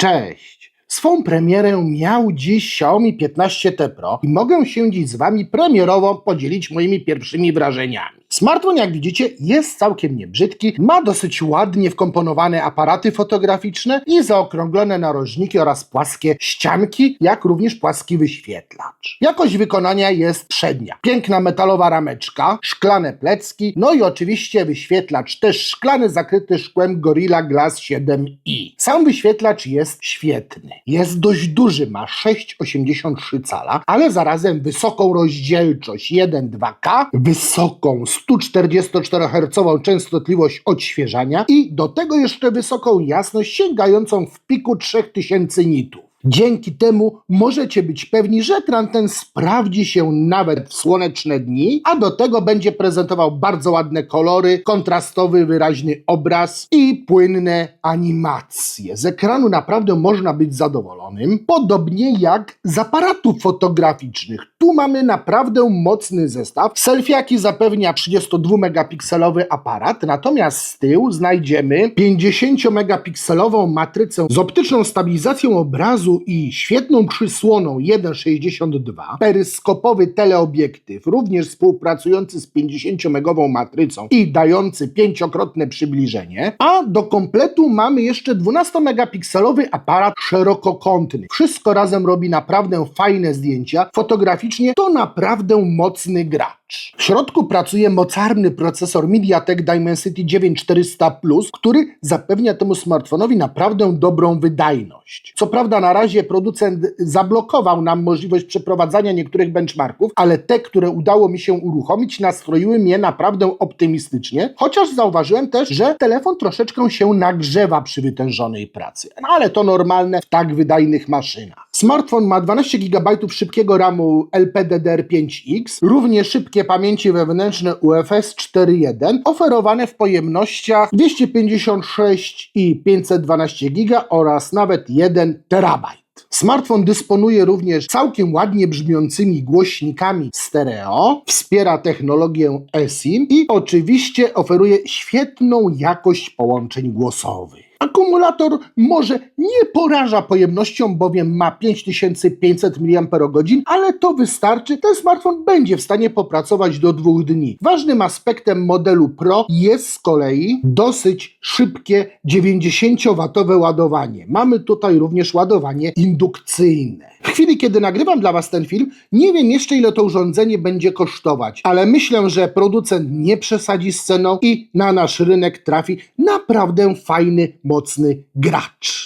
Cześć! Swą premierę miał dziś Xiaomi 15T Pro i mogę się dziś z Wami premierowo podzielić moimi pierwszymi wrażeniami. Smartfon, jak widzicie, jest całkiem niebrzydki, ma dosyć ładnie wkomponowane aparaty fotograficzne i zaokrąglone narożniki oraz płaskie ścianki, jak również płaski wyświetlacz. Jakość wykonania jest przednia. Piękna metalowa rameczka, szklane plecki, no i oczywiście wyświetlacz też szklany, zakryty szkłem Gorilla Glass 7i. Sam wyświetlacz jest świetny. Jest dość duży, ma 6,83 cala, ale zarazem wysoką rozdzielczość 1,2K, wysoką 144 Hz częstotliwość odświeżania i do tego jeszcze wysoką jasność sięgającą w piku 3000 nitów. Dzięki temu możecie być pewni, że ekran ten sprawdzi się nawet w słoneczne dni, a do tego będzie prezentował bardzo ładne kolory, kontrastowy, wyraźny obraz i płynne animacje. Z ekranu naprawdę można być zadowolonym, podobnie jak z aparatów fotograficznych. Tu mamy naprawdę mocny zestaw. Selfiaki zapewnia 32-megapikselowy aparat, natomiast z tyłu znajdziemy 50-megapikselową matrycę z optyczną stabilizacją obrazu i świetną przysłoną 1,62, peryskopowy teleobiektyw, również współpracujący z 50-megową matrycą i dający pięciokrotne przybliżenie, a do kompletu mamy jeszcze 12-megapikselowy aparat szerokokątny. Wszystko razem robi naprawdę fajne zdjęcia. Fotograficznie to naprawdę mocny W środku pracuje mocarny procesor MediaTek Dimensity 9400+, który zapewnia temu smartfonowi naprawdę dobrą wydajność. Co prawda na razie producent zablokował nam możliwość przeprowadzania niektórych benchmarków, ale te, które udało mi się uruchomić, nastroiły mnie naprawdę optymistycznie, chociaż zauważyłem też, że telefon troszeczkę się nagrzewa przy wytężonej pracy. No ale to normalne w tak wydajnych maszynach. Smartfon ma 12 GB szybkiego RAMu LPDDR5X, równie szybkie pamięci wewnętrzne UFS 4.1, oferowane w pojemnościach 256 i 512 GB oraz nawet 1 terabajt. Smartfon dysponuje również całkiem ładnie brzmiącymi głośnikami stereo, wspiera technologię eSIM i oczywiście oferuje świetną jakość połączeń głosowych. Akumulator może nie poraża pojemnością, bowiem ma 5500 mAh, ale to wystarczy. Ten smartfon będzie w stanie popracować do dwóch dni. Ważnym aspektem modelu Pro jest z kolei dosyć szybkie 90W ładowanie. Mamy tutaj również ładowanie indukcyjne. W chwili, kiedy nagrywam dla Was ten film, nie wiem jeszcze ile to urządzenie będzie kosztować, ale myślę, że producent nie przesadzi z ceną i na nasz rynek trafi naprawdę fajny, mocny gracz.